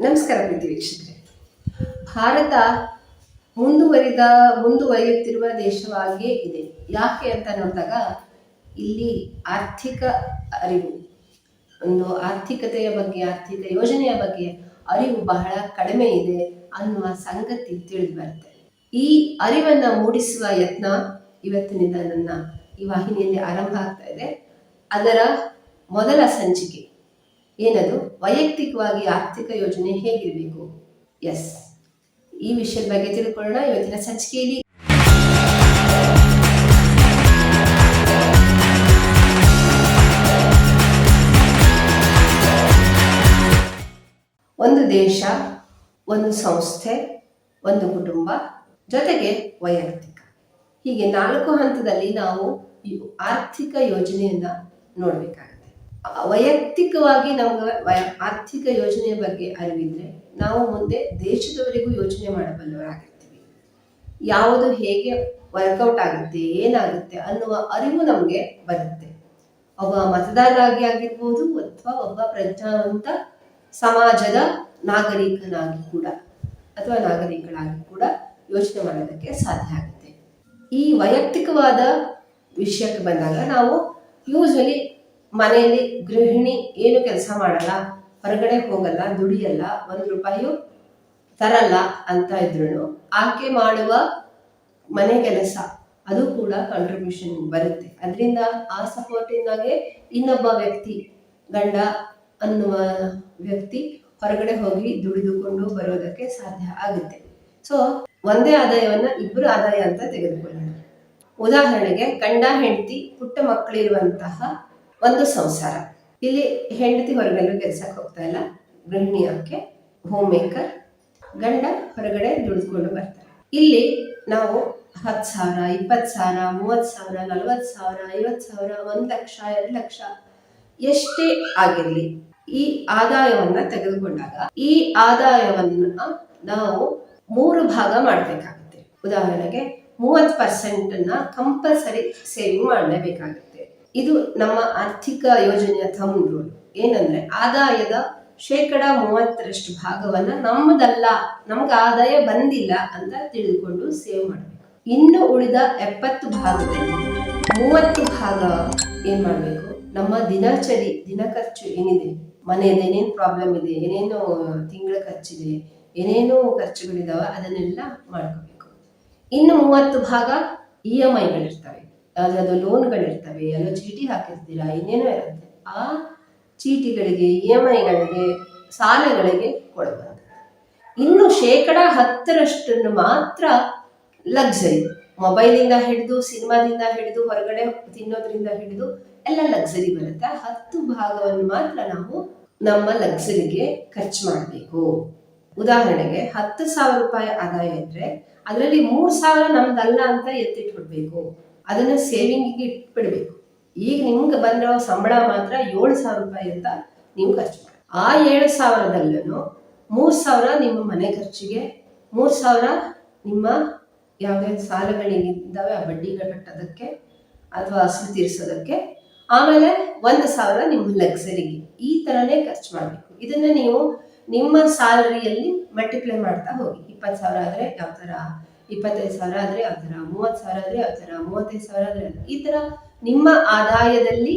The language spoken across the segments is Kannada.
ನಮಸ್ಕಾರ ಪ್ರೀತಿ ವೀಕ್ಷಕರೇ. ಭಾರತ ಮುಂದುವರಿದ, ಮುಂದುವರಿಯುತ್ತಿರುವ ದೇಶವಾಗಿಯೇ ಇದೆ. ಯಾಕೆ ಅಂತ ನೋಡಿದಾಗ ಇಲ್ಲಿ ಆರ್ಥಿಕ ಅರಿವು, ಒಂದು ಆರ್ಥಿಕತೆಯ ಬಗ್ಗೆ, ಆರ್ಥಿಕ ಯೋಜನೆಯ ಬಗ್ಗೆ ಅರಿವು ಬಹಳ ಕಡಿಮೆ ಇದೆ ಅನ್ನುವ ಸಂಗತಿ ತಿಳಿದು ಬರುತ್ತೆ. ಈ ಅರಿವನ್ನ ಮೂಡಿಸುವ ಯತ್ನ ಇವತ್ತಿನಿಂದ ನನ್ನ ಈ ವಾಹಿನಿಯಲ್ಲಿ ಆರಂಭ ಆಗ್ತಾ ಇದೆ. ಅದರ ಮೊದಲ ಸಂಚಿಕೆ. ಏನದು? ವೈಯಕ್ತಿಕವಾಗಿ ಆರ್ಥಿಕ ಯೋಜನೆ ಹೇಗಿರಬೇಕು? ಎಸ್ ಈ ವಿಷಯದ ಬಗ್ಗೆ ತಿಳ್ಕೊಳ್ಳೋಣ. ಇವತ್ತಿನ ಸಂಚಿಕೆಯಲ್ಲಿ ಒಂದು ದೇಶ, ಒಂದು ಸಂಸ್ಥೆ, ಒಂದು ಕುಟುಂಬ, ಜೊತೆಗೆ ವೈಯಕ್ತಿಕ. ಹೀಗೆ ನಾಲ್ಕು ಹಂತದಲ್ಲಿ ನಾವು ಆರ್ಥಿಕ ಯೋಜನೆಯನ್ನ ನೋಡಬೇಕಾಗುತ್ತೆ. ವೈಯಕ್ತಿಕವಾಗಿ ನಮ್ಗೆ ಆರ್ಥಿಕ ಯೋಜನೆಯ ಬಗ್ಗೆ ಅರಿವಿದ್ರೆ ನಾವು ಮುಂದೆ ದೇಶದವರೆಗೂ ಯೋಚನೆ ಮಾಡಬಲ್ಲವರಾಗಿರ್ತೀವಿ ಯಾವುದು ಹೇಗೆ ವರ್ಕೌಟ್ ಆಗುತ್ತೆ, ಏನಾಗುತ್ತೆ ಅನ್ನುವ ಅರಿವು ನಮಗೆ ಬರುತ್ತೆ. ಒಬ್ಬ ಮತದಾರರಾಗಿ ಆಗಿರ್ಬೋದು ಅಥವಾ ಒಬ್ಬ ಪ್ರಜ್ಞಾವಂತ ಸಮಾಜದ ನಾಗರಿಕನಾಗಿ ಕೂಡ ಅಥವಾ ನಾಗರಿಕಳಾಗಿ ಕೂಡ ಯೋಚನೆ ಮಾಡೋದಕ್ಕೆ ಸಾಧ್ಯ ಆಗುತ್ತೆ. ಈ ವೈಯಕ್ತಿಕವಾದ ವಿಷಯಕ್ಕೆ ಬಂದಾಗ ನಾವು ಯೂಶ್ವಲಿ ಮನೆಯಲ್ಲಿ ಗೃಹಿಣಿ ಏನು ಕೆಲಸ ಮಾಡಲ್ಲ, ಹೊರಗಡೆ ಹೋಗಲ್ಲ, ದುಡಿಯಲ್ಲ, ಒಂದು ರೂಪಾಯಿಯು ತರಲ್ಲ ಅಂತ ಇದ್ರು ಆಕೆ ಮಾಡುವ ಮನೆ ಕೆಲಸ ಅದು ಕೂಡ ಕಾಂಟ್ರಿಬ್ಯೂಷನ್ ಬರುತ್ತೆ. ಅದರಿಂದ ಆ ಸಪೋರ್ಟಿಂದಾಗೆ ಇನ್ನೊಬ್ಬ ವ್ಯಕ್ತಿ, ಗಂಡ ಅನ್ನುವ ವ್ಯಕ್ತಿ ಹೊರಗಡೆ ಹೋಗಿ ದುಡಿದುಕೊಂಡು ಬರೋದಕ್ಕೆ ಸಾಧ್ಯ ಆಗುತ್ತೆ. ಸೊ ಒಂದೇ ಆದಾಯವನ್ನ ಇಬ್ಬರು ಆದಾಯ ಅಂತ ತೆಗೆದುಕೊಳ್ಳೋಣ. ಉದಾಹರಣೆಗೆ, ಗಂಡ, ಹೆಂಡತಿ, ಪುಟ್ಟ ಮಕ್ಕಳಿರುವಂತಹ ಒಂದು ಸಂಸಾರ. ಇಲ್ಲಿ ಹೆಂಡತಿ ಹೊರಗಡೆ ಕೆಲ್ಸಕ್ಕೆ ಹೋಗ್ತಾ ಇಲ್ಲ. ಗೃಹಿಣಿ ಆಕೆ ಹೋಮ್ ಮೇಕರ್ ಗಂಡ ಹೊರಗಡೆ ದುಡಿದುಕೊಂಡು ಬರ್ತಾರೆ. ಇಲ್ಲಿ ನಾವು ಹತ್ತು ಸಾವಿರ, ಇಪ್ಪತ್ತು ಸಾವಿರ, ಮೂವತ್ತು ಸಾವಿರ, ನಲವತ್ತು ಸಾವಿರ, ಐವತ್ತು ಸಾವಿರ, ಒಂದು ಲಕ್ಷ, ಎರಡು ಲಕ್ಷ ಎಷ್ಟೇ ಆಗಿರಲಿ ಈ ಆದಾಯವನ್ನ ತೆಗೆದುಕೊಂಡಾಗ ಈ ಆದಾಯವನ್ನ ನಾವು ಮೂರು ಭಾಗ ಮಾಡಬೇಕಾಗುತ್ತೆ. ಉದಾಹರಣೆಗೆ ಮೂವತ್ತು ಪರ್ಸೆಂಟ್ ಅನ್ನ ಕಂಪಲ್ಸರಿ ಸೇವಿಂಗ್ ಮಾಡಲೇಬೇಕಾಗುತ್ತೆ. ಇದು ನಮ್ಮ ಆರ್ಥಿಕ ಯೋಜನೆಯ ಥಮ್ ರೂಲ್ ಏನಂದ್ರೆ ಆದಾಯದ ಶೇಕಡ ಮೂವತ್ತರಷ್ಟು ಭಾಗವನ್ನ ನಮ್ಮದಲ್ಲ ನಮ್ಗೆ ಆದಾಯ ಬಂದಿಲ್ಲ ಅಂತ ತಿಳಿದುಕೊಂಡು ಸೇವ್ ಮಾಡಬೇಕು. ಇನ್ನು ಉಳಿದ ಎಪ್ಪತ್ತು ಭಾಗದಲ್ಲಿ ಮೂವತ್ತು ಭಾಗ ಏನ್ ಮಾಡಬೇಕು? ನಮ್ಮ ದಿನಚರಿ, ದಿನ ಖರ್ಚು ಏನಿದೆ? ಮನೆಯಲ್ಲಿ ಏನೇನು ಪ್ರಾಬ್ಲಮ್ ಇದೆ? ಏನೇನು ತಿಂಗಳ ಖರ್ಚಿದೆ? ಏನೇನು ಖರ್ಚುಗಳಿದಾವ? ಅದನ್ನೆಲ್ಲ ಮಾಡ್ಕೋಬೇಕು. ಇನ್ನು ಮೂವತ್ತು ಭಾಗ ಇ ಎಂ ಐಗಳಿರ್ತವೆ ಯಾವ್ದಾದ್ರು ಲೋನ್ಗಳಿರ್ತವೆ ಎಲ್ಲೋ ಚೀಟಿ ಹಾಕಿರ್ತೀರಾ, ಇನ್ನೇನೋ ಇರುತ್ತೆ. ಆ ಚೀಟಿಗಳಿಗೆ, ಇ ಎಂ ಐಗಳಿಗೆ, ಸಾಲಗಳಿಗೆ ಕೊಡಬಾರ್ದು. ಇನ್ನು ಶೇಕಡ ಹತ್ತರಷ್ಟನ್ನು ಮಾತ್ರ ಲಕ್ಸರಿ. ಮೊಬೈಲಿಂದ ಹಿಡಿದು, ಸಿನಿಮಾದಿಂದ ಹಿಡಿದು, ಹೊರಗಡೆ ತಿನ್ನೋದ್ರಿಂದ ಹಿಡಿದು ಎಲ್ಲ ಲಕ್ಸರಿ ಬರುತ್ತೆ. ಹತ್ತು ಭಾಗವನ್ನು ಮಾತ್ರ ನಾವು ನಮ್ಮ ಲಕ್ಸರಿಗೆ ಖರ್ಚು ಮಾಡಬೇಕು. ಉದಾಹರಣೆಗೆ ಹತ್ತು ಸಾವಿರ ರೂಪಾಯಿ ಆದಾಯ ಇದ್ರೆ, ಅದರಲ್ಲಿ ಮೂರು ಸಾವಿರ ನಮ್ದಲ್ಲ ಅಂತ ಎತ್ತಿಟ್ಬಿಡ್ಬೇಕು. ಅದನ್ನ ಸೇವಿಂಗಿಗೆ ಇಟ್ಬಿಡ್ಬೇಕು. ಈಗ ನಿಮ್ಗೆ ಬಂದಿರೋ ಸಂಬಳ ಮಾತ್ರ ಏಳು ಸಾವಿರ ರೂಪಾಯಿ ಅಂತ ನೀವು ಖರ್ಚು ಮಾಡಿ. ಆ ಏಳು ಸಾವಿರದಲ್ಲೂ ಮೂರು ಸಾವಿರ ನಿಮ್ಮ ಮನೆ ಖರ್ಚಿಗೆ, ಮೂರು ಸಾವಿರ ನಿಮ್ಮ ಯಾವ್ಯಾವ ಸಾಲಗಳಿದ್ದಾವೆ ಆ ಬಡ್ಡಿಗಳು ಕಟ್ಟೋದಕ್ಕೆ ಅಥವಾ ಅಸಲು ತೀರಿಸೋದಕ್ಕೆ. ಆಮೇಲೆ ಒಂದು ಸಾವಿರ ನಿಮ್ಮ ಲಕ್ಸರಿಗೆ ಈ ಥರನೇ ಖರ್ಚು ಮಾಡಬೇಕು. ಇದನ್ನ ನೀವು ನಿಮ್ಮ ಸ್ಯಾಲರಿಯಲ್ಲಿ ಮಲ್ಟಿಪ್ಲೈ ಮಾಡ್ತಾ ಹೋಗಿ. ಇಪ್ಪತ್ತು ಸಾವಿರ ಆದರೆ ಯಾವ ಥರ ಇಪ್ಪತ್ತೈದು ಸಾವಿರ ಆದರೆ ಯಾವ ಥರ ಮೂವತ್ತು ಸಾವಿರ ಆದರೆ ಯಾವ ಥರ ಮೂವತ್ತೈದು ಸಾವಿರ ಆದರೆ ಈ ಥರ ನಿಮ್ಮ ಆದಾಯದಲ್ಲಿ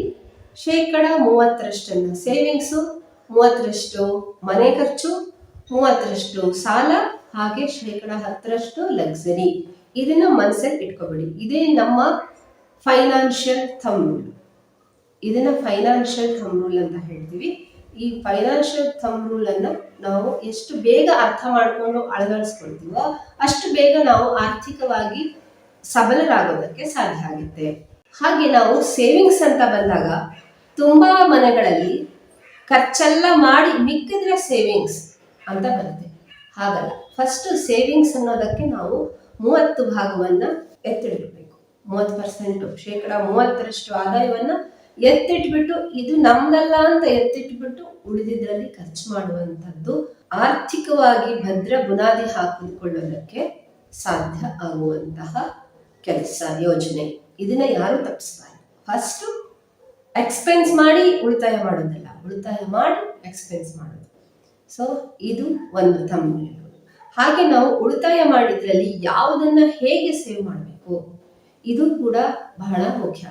ಶೇಕಡ ಮೂವತ್ತರಷ್ಟನ್ನು ಸೇವಿಂಗ್ಸು ಮೂವತ್ತರಷ್ಟು ಮನೆ ಖರ್ಚು, ಮೂವತ್ತರಷ್ಟು ಸಾಲ, ಹಾಗೆ ಶೇಕಡ ಹತ್ತರಷ್ಟು ಲಕ್ಸರಿ ಇದನ್ನ ಮನಸ್ಸಲ್ಲಿ ಇಟ್ಕೋಬೇಡಿ. ಇದೇ ನಮ್ಮ ಫೈನಾನ್ಷಿಯಲ್ ಥಮ್ ರೂಲ್ ಇದನ್ನ ಫೈನಾನ್ಷಿಯಲ್ ಥಮ್ ರೂಲ್ ಅಂತ ಹೇಳ್ತೀವಿ. ಈ ಫೈನಾನ್ಷಿಯಲ್ ಥಮ್ ರೂಲ್ ಅನ್ನ ನಾವು ಎಷ್ಟು ಬೇಗ ಅರ್ಥ ಮಾಡಿಕೊಂಡು ಅಳವಡಿಸ್ಕೊಳ್ತೀವೋ ಅಷ್ಟು ಬೇಗ ನಾವು ಆರ್ಥಿಕವಾಗಿ ಸಬಲರಾಗೋದಕ್ಕೆ ಸಾಧ್ಯ ಆಗುತ್ತೆ. ಹಾಗೆ ನಾವು ಸೇವಿಂಗ್ಸ್ ಅಂತ ಬಂದಾಗ ತುಂಬಾ ಮನೆಗಳಲ್ಲಿ ಖರ್ಚೆಲ್ಲ ಮಾಡಿ ಮಿಕ್ಕಿದ್ರೆ ಸೇವಿಂಗ್ಸ್ ಅಂತ ಬರುತ್ತೆ. ಹಾಗಲ್ಲ ಫಸ್ಟ್ ಸೇವಿಂಗ್ಸ್ ಅನ್ನೋದಕ್ಕೆ ನಾವು ಮೂವತ್ತು ಭಾಗವನ್ನು ಎತ್ತಿಡಬೇಕು. ಮೂವತ್ತು ಪರ್ಸೆಂಟು ಶೇಕಡ ಮೂವತ್ತರಷ್ಟು ಆದಾಯವನ್ನ ಎತ್ತಿಟ್ಬಿಟ್ಟು ಇದು ನಮ್ದಲ್ಲ ಅಂತ ಎತ್ತಿಟ್ಬಿಟ್ಟು ಉಳಿದಿದ್ರಲ್ಲಿ ಖರ್ಚು ಮಾಡುವಂಥದ್ದು ಆರ್ಥಿಕವಾಗಿ ಭದ್ರ ಬುನಾದಿ ಹಾಕಿಕೊಳ್ಳೋದಕ್ಕೆ ಸಾಧ್ಯ ಆಗುವಂತಹ ಕೆಲಸ, ಯೋಜನೆ. ಇದನ್ನ ಯಾರು ತಪ್ಪಿಸ್ತಾರೆ ಫಸ್ಟ್ ಎಕ್ಸ್ಪೆನ್ಸ್ ಮಾಡಿ ಉಳಿತಾಯ ಮಾಡೋದಲ್ಲ. ಉಳಿತಾಯ ಮಾಡಿ ಎಕ್ಸ್ಪೆನ್ಸ್ ಮಾಡೋದು. ಸೊ ಇದು ಒಂದು ತಮ್ಮ ಹಾಗೆ ನಾವು ಉಳಿತಾಯ ಮಾಡಿದ್ರಲ್ಲಿ ಯಾವುದನ್ನ ಹೇಗೆ ಸೇವ್ ಮಾಡಬೇಕು? ಇದು ಕೂಡ ಬಹಳ ಮುಖ್ಯ.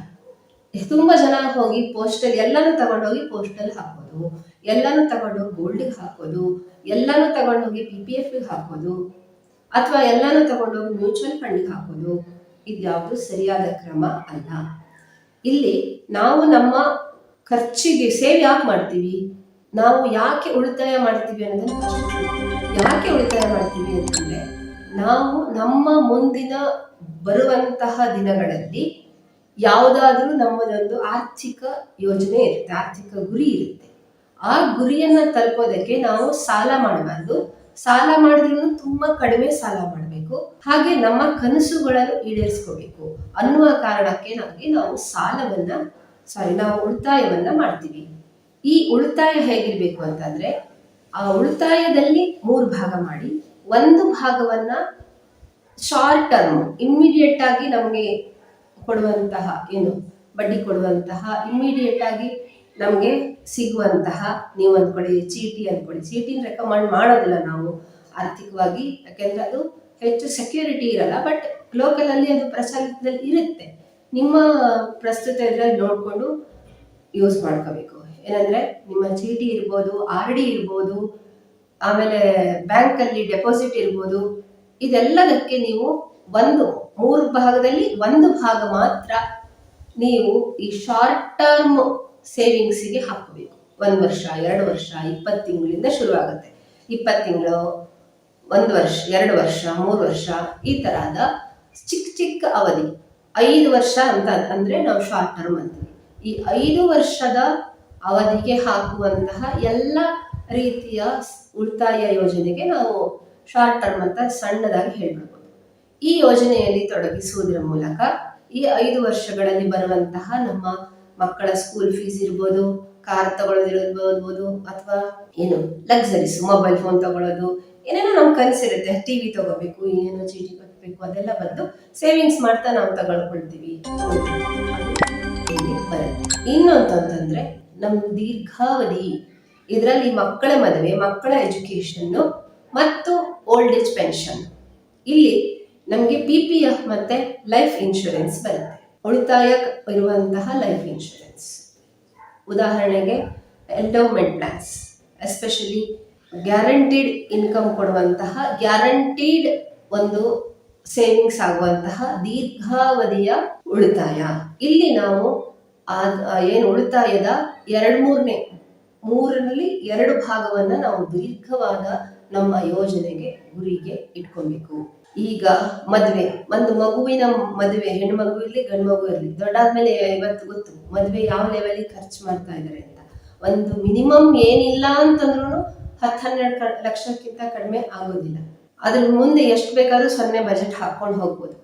ತುಂಬಾ ಜನ ಹೋಗಿ ಪೋಸ್ಟಲ್ ಎಲ್ಲಾನು ತಗೊಂಡೋಗಿ ಪೋಸ್ಟಲ್ ಹಾಕೋದು, ಎಲ್ಲಾನು ತಗೊಂಡೋಗಿ ಗೋಲ್ಡ್ಗೆ ಹಾಕೋದು, ಎಲ್ಲಾನು ತಗೊಂಡೋಗಿ ಪಿ ಪಿ ಎಫ್ ಹಾಕೋದು, ಅಥವಾ ಎಲ್ಲಾನು ತಗೊಂಡೋಗಿ ಮ್ಯೂಚುವಲ್ ಫಂಡ್ಗೆ ಹಾಕೋದು ಇದ್ಯಾವುದು ಸರಿಯಾದ ಕ್ರಮ ಅಲ್ಲ. ಇಲ್ಲಿ ನಾವು ನಮ್ಮ ಖರ್ಚಿಗೆ ಸೇವ್ ಯಾಕೆ ಮಾಡ್ತೀವಿ? ನಾವು ಯಾಕೆ ಉಳಿತಾಯ ಮಾಡ್ತೀವಿ ಅನ್ನೋದನ್ನ ಯಾಕೆ ಉಳಿತಾಯ ಮಾಡ್ತೀವಿ ಅಂತಂದ್ರೆ, ನಾವು ನಮ್ಮ ಮುಂದಿನ ಬರುವಂತಹ ದಿನಗಳಲ್ಲಿ ಯಾವುದಾದ್ರೂ ನಮ್ಮದೊಂದು ಆರ್ಥಿಕ ಯೋಜನೆ ಇರುತ್ತೆ, ಆರ್ಥಿಕ ಗುರಿ ಇರುತ್ತೆ. ಆ ಗುರಿಯನ್ನ ತಲುಪೋದಕ್ಕೆ ನಾವು ಸಾಲ ಮಾಡಬಾರ್ದು. ಸಾಲ ಮಾಡಿದ್ರೂ ತುಂಬಾ ಕಡಿಮೆ ಸಾಲ ಮಾಡಬೇಕು. ಹಾಗೆ ನಮ್ಮ ಕನಸುಗಳನ್ನು ಈಡೇರಿಸ್ಕೋಬೇಕು ಅನ್ನುವ ಕಾರಣಕ್ಕೆ ನಮಗೆ ನಾವು ಸಾಲವನ್ನ ಸಾರಿ ನಾವು ಉಳಿತಾಯವನ್ನ ಮಾಡ್ತೀವಿ. ಈ ಉಳಿತಾಯ ಹೇಗಿರ್ಬೇಕು ಅಂತಂದ್ರೆ, ಆ ಉಳಿತಾಯದಲ್ಲಿ ಮೂರು ಭಾಗ ಮಾಡಿ. ಒಂದು ಭಾಗವನ್ನ ಶಾರ್ಟ್ ಟರ್ಮ್ ಇಮ್ಮಿಡಿಯೇಟ್ ಆಗಿ ನಮಗೆ ಕೊಡುವಂತಹ ಏನು? ಬಡ್ಡಿ ಕೊಡುವಂತಹ ಇಮ್ಮಿಡಿಯೇಟ್ ಆಗಿ ನಮಗೆ ಸಿಗುವಂತಹ ನೀವು ಅಂದ್ಕೊಳ್ಳಿ ಚೀಟಿ ಅಂದ್ಕೊಳ್ಳಿ ಚೀಟಿನ ರೆಕಮೆಂಡ್ ಮಾಡೋದಿಲ್ಲ ನಾವು ಆರ್ಥಿಕವಾಗಿ. ಯಾಕೆಂದ್ರೆ ಅದು ಹೆಚ್ಚು ಸೆಕ್ಯೂರಿಟಿ ಇರಲ್ಲ ಬಟ್ ಲೋಕಲ್ ಅಲ್ಲಿ ಅದು ಪ್ರಚಲಿತದಲ್ಲಿ ಇರುತ್ತೆ. ನಿಮ್ಮ ಪ್ರಸ್ತುತ ಇದರಲ್ಲಿ ನೋಡಿಕೊಂಡು ಯೂಸ್ ಮಾಡ್ಕೋಬೇಕು. ಏನಂದ್ರೆ ನಿಮ್ಮ ಚೀಟಿ ಇರ್ಬೋದು, ಆರ್ ಡಿ ಇರ್ಬೋದು, ಆಮೇಲೆ ಬ್ಯಾಂಕಲ್ಲಿ ಡೆಪಾಸಿಟ್ ಇರ್ಬೋದು, ಇದೆಲ್ಲದಕ್ಕೆ ನೀವು ಒಂದು ಮೂರು ಭಾಗದಲ್ಲಿ ಒಂದು ಭಾಗ ಮಾತ್ರ ನೀವು ಈ ಶಾರ್ಟ್ ಟರ್ಮ್ ಸೇವಿಂಗ್ಸಿಗೆ ಹಾಕಬೇಕು. ಒಂದು ವರ್ಷ, ಎರಡು ವರ್ಷ, ಇಪ್ಪತ್ತು ತಿಂಗಳಿಂದ ಶುರುವಾಗುತ್ತೆ. ಇಪ್ಪತ್ತು ತಿಂಗಳು, ಒಂದು ವರ್ಷ, ಎರಡು ವರ್ಷ, ಮೂರು ವರ್ಷ, ಈ ತರಹದ ಚಿಕ್ಕ ಚಿಕ್ಕ ಅವಧಿ. ಐದು ವರ್ಷ ಅಂತ ಅಂದ್ರೆ ನಾವು ಶಾರ್ಟ್ ಟರ್ಮ್ ಅಂತೀವಿ. ಈ ಐದು ವರ್ಷದ ಅವಧಿಗೆ ಹಾಕುವಂತಹ ಎಲ್ಲ ರೀತಿಯ ಉಳಿತಾಯ ಯೋಜನೆಗೆ ನಾವು ಶಾರ್ಟ್ ಟರ್ಮ್ ಅಂತ ಸಣ್ಣದಾಗಿ ಹೇಳ್ಬಿಡ್ಬೋದು. ಈ ಯೋಜನೆಯಲ್ಲಿ ತೊಡಗಿಸುವುದರ ಮೂಲಕ ಈ ಐದು ವರ್ಷಗಳಲ್ಲಿ ಬರುವಂತಹ ನಮ್ಮ ಮಕ್ಕಳ ಸ್ಕೂಲ್ ಫೀಸ್ ಇರ್ಬೋದು ಕಾರ್ ತಗೊಳ್ಳೋದಿರ್ಬೋದು ಅಥವಾ ಏನು ಲಕ್ಸರೀಸ್ ಮೊಬೈಲ್ ಫೋನ್ ತಗೊಳ್ಳೋದು ಏನೇನೋ ನಮ್ ಕನಸಿರುತ್ತೆ ಟಿವಿ ತಗೋಬೇಕು, ಏನೇನೋ ಚೀಟಿ ಕಟ್ಟಬೇಕು ಅದೆಲ್ಲ ಬಂದು ಸೇವಿಂಗ್ಸ್ ಮಾಡ್ತಾ ನಾವು ತಗೊಳ್ಕೊಳ್ತೀವಿ. ಬರುತ್ತೆ ಇನ್ನೊಂತಂತಂದ್ರೆ ನಮ್ ದೀರ್ಘಾವಧಿ, ಇದರಲ್ಲಿ ಮಕ್ಕಳ ಮದುವೆ, ಮಕ್ಕಳ ಎಜುಕೇಶನ್ ಮತ್ತು ಓಲ್ಡ್ ಏಜ್ ಪೆನ್ಷನ್ ಇಲ್ಲಿ ನಮಗೆ ಪಿ ಪಿ ಎಫ್ ಮತ್ತೆ ಲೈಫ್ ಇನ್ಶೂರೆನ್ಸ್ ಬರುತ್ತೆ. ಉಳಿತಾಯ ಇರುವಂತಹ ಲೈಫ್ ಇನ್ಶೂರೆನ್ಸ್ ಉದಾಹರಣೆಗೆ endowment plans especially guaranteed income ಕೊಡುವಂತಹ ಗ್ಯಾರಂಟಿಡ್ ಒಂದು ಸೇವಿಂಗ್ಸ್ ಆಗುವಂತಹ ದೀರ್ಘಾವಧಿಯ ಉಳಿತಾಯ. ಇಲ್ಲಿ ನಾವು ಏನು ಉಳಿತಾಯದ ಎರಡು ಮೂರನೇ, ಮೂರರಲ್ಲಿ ಎರಡು ಭಾಗವನ್ನು ನಾವು ದೀರ್ಘವಾದ ನಮ್ಮ ಯೋಜನೆಗೆ ಗುರಿಗೆ ಇಟ್ಕೊಬೇಕು. ಈಗ ಮದುವೆ, ಒಂದು ಮಗುವಿನ ಮದುವೆ, ಹೆಣ್ಣು ಮಗು ಇರಲಿ, ಗಂಡು ಮಗು ಇರಲಿ, ದೊಡ್ಡಾದ್ಮೇಲೆ ಇವತ್ತು ಗೊತ್ತು, ಮದುವೆ ಯಾವ ಲೆವೆಲ್ ಖರ್ಚು ಮಾಡ್ತಾ ಇದ್ದಾರೆ ಅಂತ. ಒಂದು ಮಿನಿಮಮ್ ಏನಿಲ್ಲ ಅಂತಂದ್ರೂ ಹತ್ತು ಹನ್ನೆರಡು ಲಕ್ಷಕ್ಕಿಂತ ಕಡಿಮೆ ಆಗೋದಿಲ್ಲ. ಅದ್ರ ಮುಂದೆ ಎಷ್ಟು ಬೇಕಾದ್ರೂ ಸೊನ್ನೆ ಬಜೆಟ್ ಹಾಕೊಂಡು ಹೋಗ್ಬೋದು.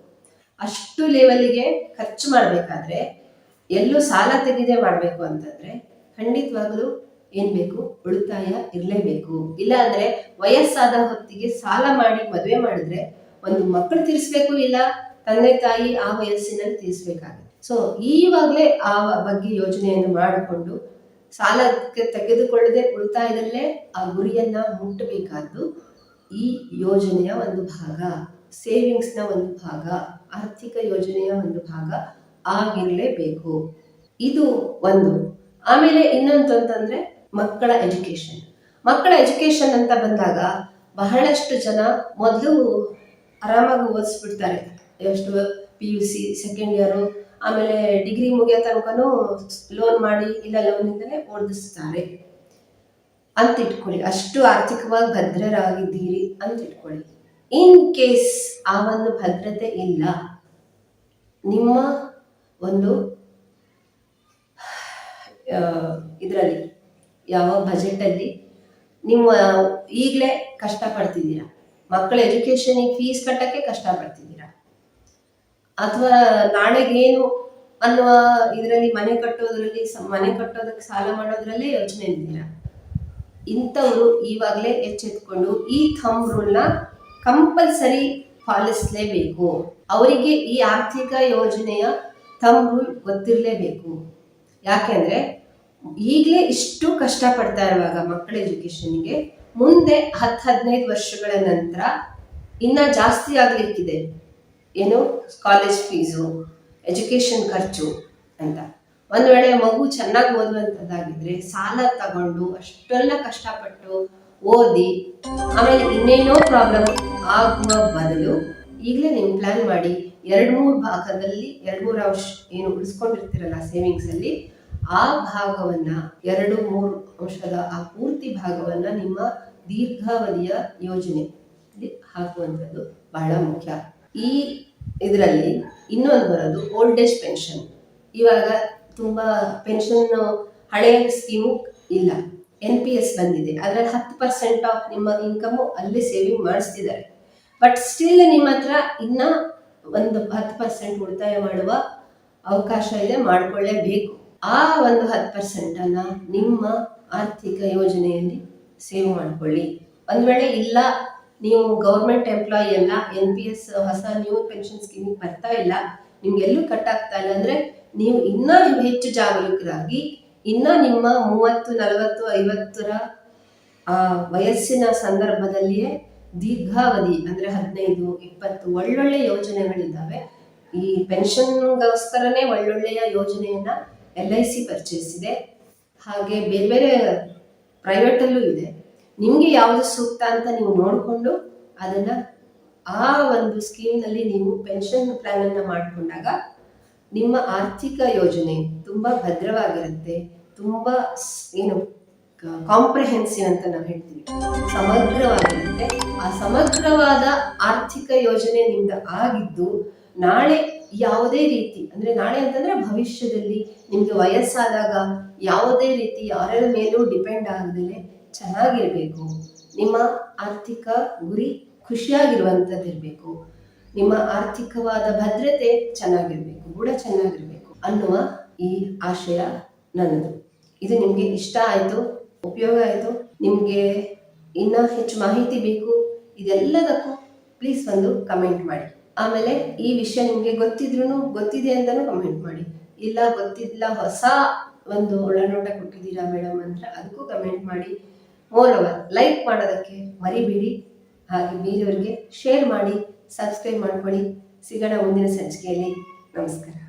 ಅಷ್ಟು ಲೆವೆಲ್ಗೆ ಖರ್ಚು ಮಾಡಬೇಕಾದ್ರೆ ಎಲ್ಲೂ ಸಾಲ ತೆಗೆದೇ ಮಾಡಬೇಕು ಅಂತಂದ್ರೆ ಖಂಡಿತವಾಗ್ಲೂ ಏನ್ ಬೇಕು? ಉಳಿತಾಯ ಇರಲೇಬೇಕು. ಇಲ್ಲ ಅಂದ್ರೆ ವಯಸ್ಸಾದ ಹೊತ್ತಿಗೆ ಸಾಲ ಮಾಡಿ ಮದುವೆ ಮಾಡಿದ್ರೆ ಒಂದು ಮಕ್ಕಳು ತೀರಿಸ್ಬೇಕು ಇಲ್ಲ, ತಂದೆ ತಾಯಿ ಆ ವಯಸ್ಸಿನಲ್ಲಿ ತೀರಿಸ್ಬೇಕಾಗುತ್ತೆ. ಸೊ ಈವಾಗಲೇ ಆ ಬಗ್ಗೆ ಯೋಜನೆಯನ್ನು ಮಾಡಿಕೊಂಡು ಸಾಲಕ್ಕೆ ತೆಗೆದುಕೊಳ್ಳದೆ ಉಳಿತಾಯದಲ್ಲೇ ಆ ಗುರಿಯನ್ನ ಮುಟ್ಟಬೇಕಾದ್ದು ಈ ಯೋಜನೆಯ ಒಂದು ಭಾಗ ಸೇವಿಂಗ್ಸ್ನ ಒಂದು ಭಾಗ, ಆರ್ಥಿಕ ಯೋಜನೆಯ ಒಂದು ಭಾಗ ಆಗಿರಲೇಬೇಕು. ಇದು ಒಂದು. ಆಮೇಲೆ ಇನ್ನೊಂದು ಅಂತಂದ್ರೆ ಮಕ್ಕಳ ಎಜುಕೇಶನ್ ಮಕ್ಕಳ ಎಜುಕೇಶನ್ ಅಂತ ಬಂದಾಗ ಬಹಳಷ್ಟು ಜನ ಮೊದಲು ಆರಾಮಾಗಿ ಓದಿಸ್ಬಿಡ್ತಾರೆ. ಎಷ್ಟು P U C second year ಆಮೇಲೆ ಡಿಗ್ರಿ ಮುಗಿಯೋ ತನಕನೂ ಲೋನ್ ಮಾಡಿ ಇಲ್ಲ ಲೋನಿಂದಲೇ ಓದಿಸ್ತಾರೆ. ಅಂತ ಇಟ್ಕೊಳ್ಳಿ. ಅಷ್ಟು ಆರ್ಥಿಕವಾಗಿ ಭದ್ರರಾಗಿದ್ದೀರಿ ಅಂತ ಇಟ್ಕೊಳ್ಳಿ. ಇನ್ ಕೇಸ್ ಆ ಒಂದು ಭದ್ರತೆ ಇಲ್ಲ, ನಿಮ್ಮ ಒಂದು ಇದರಲ್ಲಿ, ಯಾವ ಬಜೆಟಲ್ಲಿ ನಿಮ್ಮ ಈಗಲೇ ಕಷ್ಟಪಡ್ತಿದ್ದೀರಾ ಮಕ್ಕಳ ಎಜುಕೇಶನಿಗೆ ಫೀಸ್ ಕಟ್ಟಕ್ಕೆ ಕಷ್ಟ ಪಡ್ತಿದ್ದೀರಾ ಅಥವಾ ನಾಳೆಗೇನು ಅನ್ನುವ ಇದರಲ್ಲಿ ಮನೆ ಕಟ್ಟೋದ್ರಲ್ಲಿ ಮನೆ ಕಟ್ಟೋದಕ್ಕೆ ಸಾಲ ಮಾಡೋದ್ರಲ್ಲೇ ಯೋಚನೆ ಇದ್ದೀರಾ? ಇಂಥವರು ಈವಾಗಲೇ ಎಚ್ಚೆತ್ಕೊಂಡು ಈ ಥಮ್ ರೂಲ್ನ ಕಂಪಲ್ಸರಿ ಪಾಲಿಸಲೇಬೇಕು. ಅವರಿಗೆ ಈ ಆರ್ಥಿಕ ಯೋಜನೆಯ ಥಮ್ ರೂಲ್ ಗೊತ್ತಿರಲೇಬೇಕು. ಯಾಕೆಂದ್ರೆ ಈಗಲೇ ಇಷ್ಟು ಕಷ್ಟಪಡ್ತಾ ಇರುವಾಗ ಮಕ್ಕಳ ಎಜುಕೇಶನ್ಗೆ ಮುಂದೆ ಹತ್ತು ಹದಿನೈದು ವರ್ಷಗಳ ನಂತರ ಇನ್ನ ಜಾಸ್ತಿ ಆಗ್ಲಿಕ್ಕಿದೆ. ಏನು? ಕಾಲೇಜ್ ಫೀಸು ಎಜುಕೇಶನ್ ಖರ್ಚು ಅಂತ. ಒಂದು ವೇಳೆ ಮಗು ಚೆನ್ನಾಗಿ ಓದುವಂಥದ್ದಾಗಿದ್ರೆ ಸಾಲ ತಗೊಂಡು ಅಷ್ಟೆಲ್ಲ ಕಷ್ಟಪಟ್ಟು ಓದಿ ಆಮೇಲೆ ಇನ್ನೇನೋ ಪ್ರಾಬ್ಲಮ್ ಆಗುವ ಬದಲು ಈಗಲೇ ನೀವು ಪ್ಲಾನ್ ಮಾಡಿ ಎರಡು ಮೂರು ಭಾಗದಲ್ಲಿ ಎರಡು ಮೂರು ಅಂಶ ಏನು ಉಳಿಸ್ಕೊಂಡಿರ್ತೀರಲ್ಲ ಸೇವಿಂಗ್ಸ್ ಅಲ್ಲಿ ಆ ಭಾಗವನ್ನ ಎರಡು ಮೂರು ಅಂಶದ ಆ ಪೂರ್ತಿ ಭಾಗವನ್ನ ನಿಮ್ಮ ದೀರ್ಘಾವಧಿಯ ಯೋಜನೆ ಹಾಕುವಂಥದ್ದು ಬಹಳ ಮುಖ್ಯ. ಈ ಇದರಲ್ಲಿ ಇನ್ನೊಂದು ಬರೋದು ಓಲ್ಡ್ ಏಜ್ ಪೆನ್ಷನ್ ಇವಾಗ ತುಂಬಾ ಪೆನ್ಷನ್ ಹಳೆಯ ಸ್ಕೀಮು ಇಲ್ಲ. ಎನ್ ಪಿ ಎಸ್ ಬಂದಿದೆ. ಅದರಲ್ಲಿ ಹತ್ತು ಪರ್ಸೆಂಟ್ ಆಫ್ ನಿಮ್ಮ ಇನ್ಕಮು ಅಲ್ಲಿ ಸೇವಿಂಗ್ ಮಾಡಿಸ್ತಿದ್ದಾರೆ. ಬಟ್ ಸ್ಟಿಲ್ ನಿಮ್ಮ ಹತ್ರ ಇನ್ನ ಒಂದು ಹತ್ತು ಪರ್ಸೆಂಟ್ ಉಳಿತಾಯ ಮಾಡುವ ಅವಕಾಶ ಇದೆ, ಮಾಡ್ಕೊಳ್ಳೇಬೇಕು. ಆ ಒಂದು ಹತ್ತು ಪರ್ಸೆಂಟನ್ನು ನಿಮ್ಮ ಆರ್ಥಿಕ ಯೋಜನೆಯಲ್ಲಿ ಸೇವ್ ಮಾಡಿಕೊಳ್ಳಿ. ಒಂದ್ ವೇಳೆ ಇಲ್ಲ, ನೀವು ಗೌರ್ಮೆಂಟ್ ಎಂಪ್ಲಾಯಿ ಅಲ್ಲ ಎನ್ ಪಿ ಎಸ್ ಹೊಸ ನ್ಯೂ ಪೆನ್ಷನ್ ಸ್ಕೀಮಿಗೆ ಬರ್ತಾ ಇಲ್ಲ, ನಿಮ್ಗೆಲ್ಲೂ ಕಟ್ ಆಗ್ತಾ ಇಲ್ಲ ಅಂದ್ರೆ ನೀವು ಇನ್ನೂ ಹೆಚ್ಚು ಜಾಗರೂಕರಾಗಿ, ಇನ್ನ ನಿಮ್ಮ ಮೂವತ್ತು, ನಲವತ್ತು, ಐವತ್ತರ ವಯಸ್ಸಿನ ಸಂದರ್ಭದಲ್ಲಿಯೇ ದೀರ್ಘಾವಧಿ ಅಂದ್ರೆ ಹದಿನೈದು, ಇಪ್ಪತ್ತು ಒಳ್ಳೊಳ್ಳೆ ಯೋಜನೆಗಳಿದ್ದಾವೆ. ಈ ಪೆನ್ಷನ್ಗೋಸ್ಕರನೇ ಒಳ್ಳೊಳ್ಳೆಯ ಯೋಜನೆಯನ್ನ ಎಲ್ ಐ ಸಿ ಪರ್ಚೇಸ್ ಇದೆ. ಹಾಗೆ ಬೇರೆ ಬೇರೆ ಪ್ರೈವೇಟಲ್ಲೂ ಇದೆ. ನಿಮಗೆ ಯಾವುದು ಸೂಕ್ತ ಅಂತ ನೀವು ನೋಡಿಕೊಂಡು ಅದನ್ನ ಆ ಒಂದು ಸ್ಕೀಮ್ನಲ್ಲಿ ನೀವು ಪೆನ್ಷನ್ ಪ್ಲಾನ್ ಅನ್ನ ಮಾಡಿಕೊಂಡಾಗ ನಿಮ್ಮ ಆರ್ಥಿಕ ಯೋಜನೆ ತುಂಬಾ ಭದ್ರವಾಗಿರುತ್ತೆ. ತುಂಬಾ ಏನು ಕಾಂಪ್ರಿಹೆನ್ಸಿವ್ ಅಂತ ನಾವು ಹೇಳ್ತೀವಿ. ಸಮಗ್ರವಾಗಿರುತ್ತೆ. ಆ ಸಮಗ್ರವಾದ ಆರ್ಥಿಕ ಯೋಜನೆ ನಿಮ್ದು ಆಗಿದ್ದು ನಾಳೆ ಯಾವುದೇ ರೀತಿ, ಅಂದ್ರೆ ನಾಳೆ ಅಂತಂದ್ರೆ ಭವಿಷ್ಯದಲ್ಲಿ ನಿಮ್ಗೆ ವಯಸ್ಸಾದಾಗ ಯಾವುದೇ ರೀತಿ ಯಾರ ಮೇಲೂ ಡಿಪೆಂಡ್ ಆಗದಲೆ ಚೆನ್ನಾಗಿರ್ಬೇಕು. ನಿಮ್ಮ ಆರ್ಥಿಕ ಗುರಿ ಖುಷಿಯಾಗಿರುವಂತದ್ದಿರ್ಬೇಕು. ನಿಮ್ಮ ಆರ್ಥಿಕವಾದ ಭದ್ರತೆ ಚೆನ್ನಾಗಿರ್ಬೇಕು, ಕೂಡ ಚೆನ್ನಾಗಿರ್ಬೇಕು ಅನ್ನುವ ಈ ಆಶಯ ನನ್ನದು. ಇದು ನಿಮಗೆ ಇಷ್ಟ ಆಯಿತು? ಉಪಯೋಗ ಆಯಿತು? ನಿಮಗೆ ಇನ್ನೂ ಹೆಚ್ಚು ಮಾಹಿತಿ ಬೇಕು? ಇದೆಲ್ಲದಕ್ಕೂ ಪ್ಲೀಸ್ ಒಂದು ಕಮೆಂಟ್ ಮಾಡಿ. ಆಮೇಲೆ ಈ ವಿಷಯ ನಿಮಗೆ ಗೊತ್ತಿದ್ರು ಗೊತ್ತಿದೆ ಅಂತಲೂ ಕಮೆಂಟ್ ಮಾಡಿ. ಇಲ್ಲ, ಗೊತ್ತಿಲ್ಲ, ಹೊಸ ಒಂದು ಒಳನೋಟ ಕೊಟ್ಟಿದ್ದೀರಾ ಮೇಡಮ್ ಅಂತ ಅದಕ್ಕೂ ಕಮೆಂಟ್ ಮಾಡಿ. ಮೋರ್ ಓವರ್ ಲೈಕ್ ಮಾಡೋದಕ್ಕೆ ಮರಿಬೇಡಿ. ಹಾಗೆ ಬೇರೆಯವರಿಗೆ ಶೇರ್ ಮಾಡಿ ಸಬ್ಸ್ಕ್ರೈಬ್ ಮಾಡ್ಕೊಳ್ಳಿ. ಸಿಗೋಣ ಮುಂದಿನ ಸಂಚಿಕೆಯಲ್ಲಿ. ನಮಸ್ಕಾರ.